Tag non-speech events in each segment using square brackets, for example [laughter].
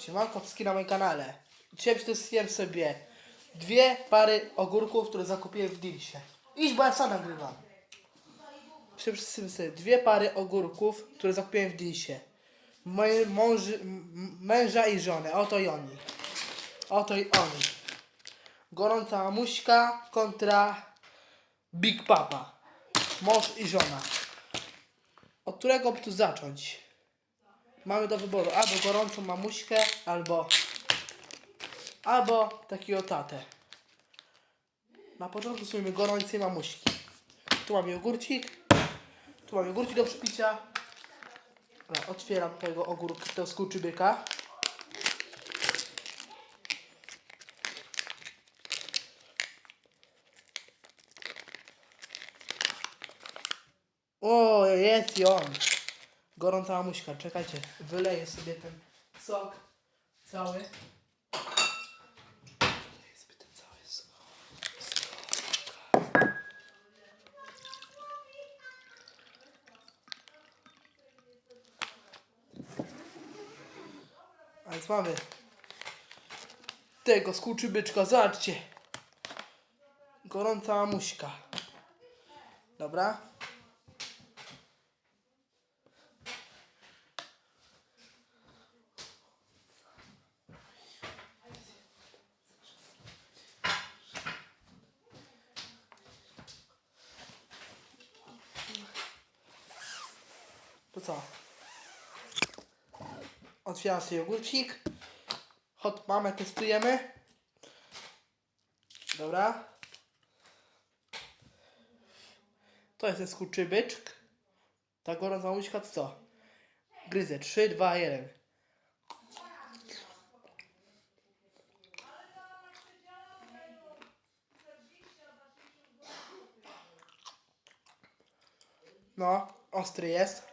Siemanko, wszystkie na moim kanale. Dzisiaj przetestuję sobie dwie pary ogórków, które zakupiłem w Dilsie. Idź, bo ja sam nagrywam. Przetestuję sobie dwie pary ogórków, które zakupiłem w Dilsie. Moje mąży, męża i żony. Oto i oni. Oto i oni. Gorąca mamuśka kontra Big Papa. Mąż i żona. Od którego by tu zacząć? Mamy do wyboru albo gorącą mamuśkę, albo albo takiego tatę. Na początku sobie gorącej mamuśki. Tu mam jogurcik. Tu mam jogurcik do przypicia. Otwieram tego ogórka, tego skurczybyka. O, jest i on. Gorąca mamuśka, czekajcie, wyleję sobie ten sok cały. Wyleję sobie ten cały sok. A więc mamy tego skurczybyczka, zobaczcie. Gorąca mamuśka. Dobra. To co? Otwieram sobie jogurcik. Hot mamę testujemy. Dobra. To jest ten skurczybyczk. Ta gorąca łyżka to co? Gryzę. 3, 2, 1. No, ostry jest.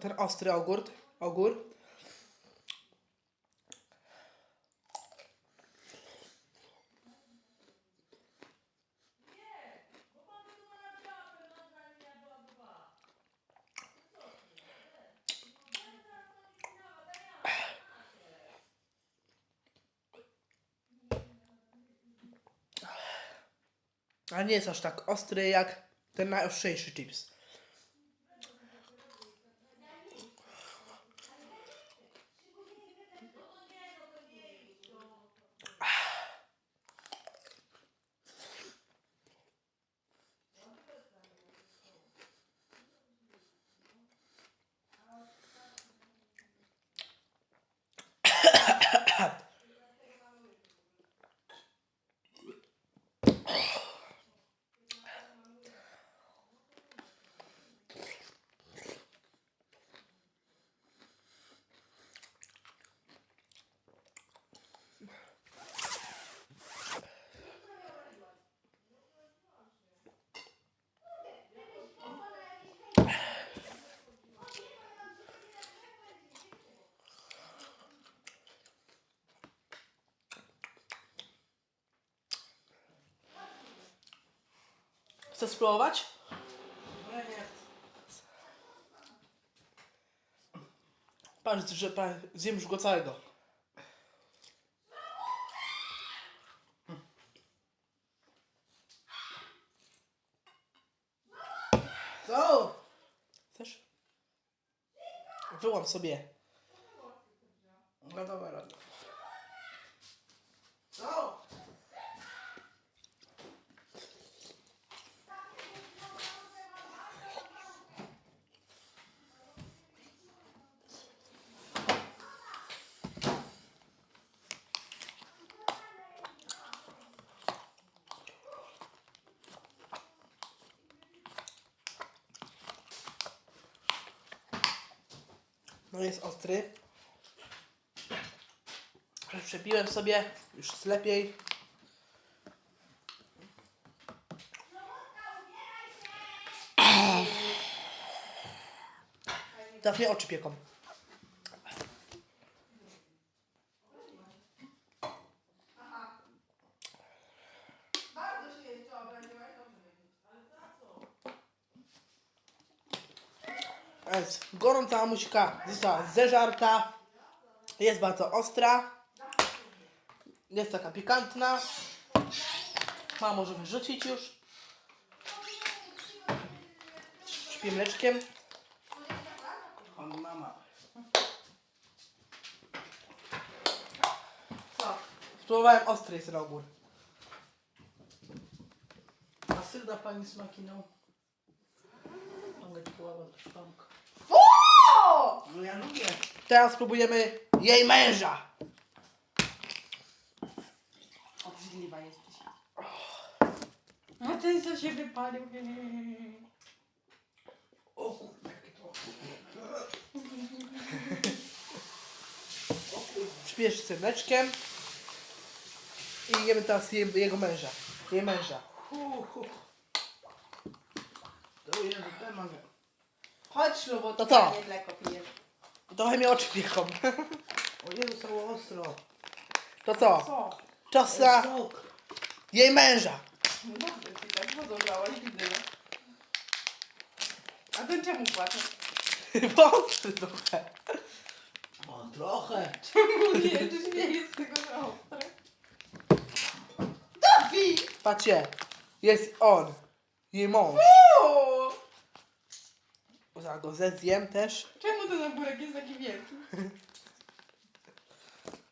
Ten ostry ogór. Ogór. A nie jest aż tak ostry jak ten najostrzejszy chips. Chcesz spróbować? Patrz, że pa, zjem już go całego. Co? Chcesz? Wyłam sobie. No dobra, dobra. Co? No jest ostry. Przepiłem sobie, już jest lepiej. Mnie oczy pieką. A Gorąca muśka została zeżarta. Jest bardzo ostra. Jest taka pikantna. Mama może wyrzucić już. Śpię mleczkiem. Pan mama. Co? Spróbowałem ostry jest ogór. A syr da pani smakiną? Mogę ci połamać szklankę. No ja lubię. Teraz spróbujemy jej męża. Obrzydliwa jesteś. A ten co się wypalił. O kurde, jakie to... Śpiesz. I jemy teraz je, jego męża. Jej męża. Hu, hu. To. Chodź ślubu, To to co? nie mleko pijesz. Trochę mnie oczy piechą. O Jezu, stało ostro. To co? Co? Czas jest na sok. jej męża. No dobrze ci tak podążałaś, widzę. A ten czemu płacze? [laughs] Ostry trochę. O, trochę. Czemu nie? Czy nie jest tego za ostre? Dawi! Patrzcie. Jest on. Jej mąż. O! Zaraz go zjem też. Czemu ten ogórek jest taki wielki?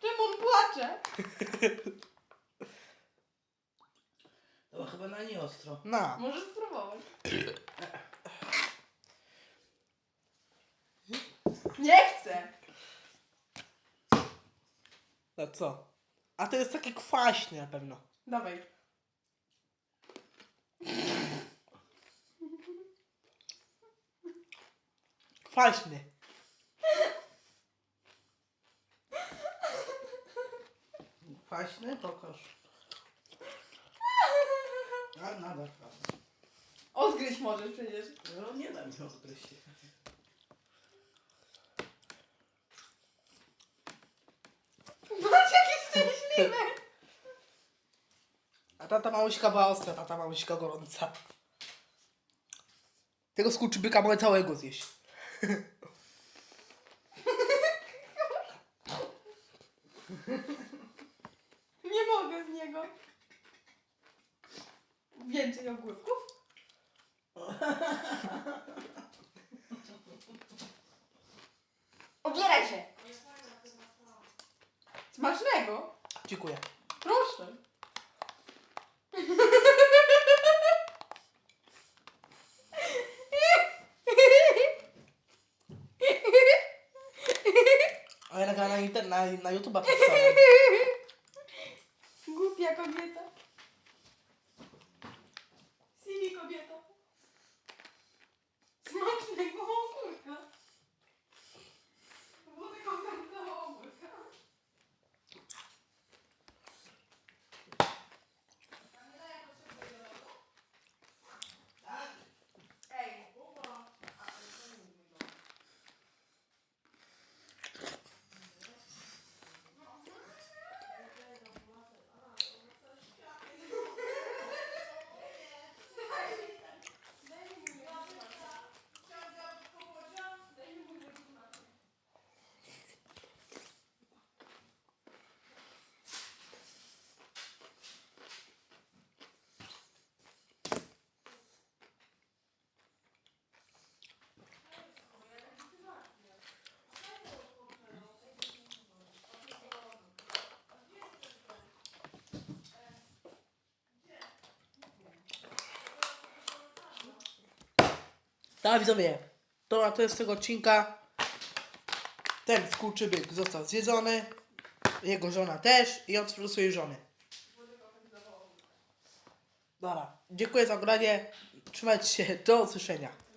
Czemu on płacze? To chyba na nie ostro. Na. Możesz spróbować. Nie chcę! No co? A to jest takie kwaśne na pewno. Dawaj. Kwaśny. Kwaśny? Pokaż. A, nadal kwaśny. Odgryźć możesz przecież. No nie da mi odgryźć. Patrz jaki szczęśliwy! A tata mamuśka była ostra, tata mamuśka gorąca. Tego skurczybyka mogę całego zjeść. [laughs] Mogę z niego. Więcej ogórków? Obieraj się! Smacznego! Dziękuję. Proszę. A ja nagrałem na, inter- na, na YouTube'a to [laughs] wstałem. я кобіта. Tak, widzowie. Dobra, to jest tego odcinka. Ten skurczybyk został zjedzony. Jego żona też. I on sprzedał swojej żony. Dobra. Dziękuję za oglądanie. Trzymajcie się. Do usłyszenia.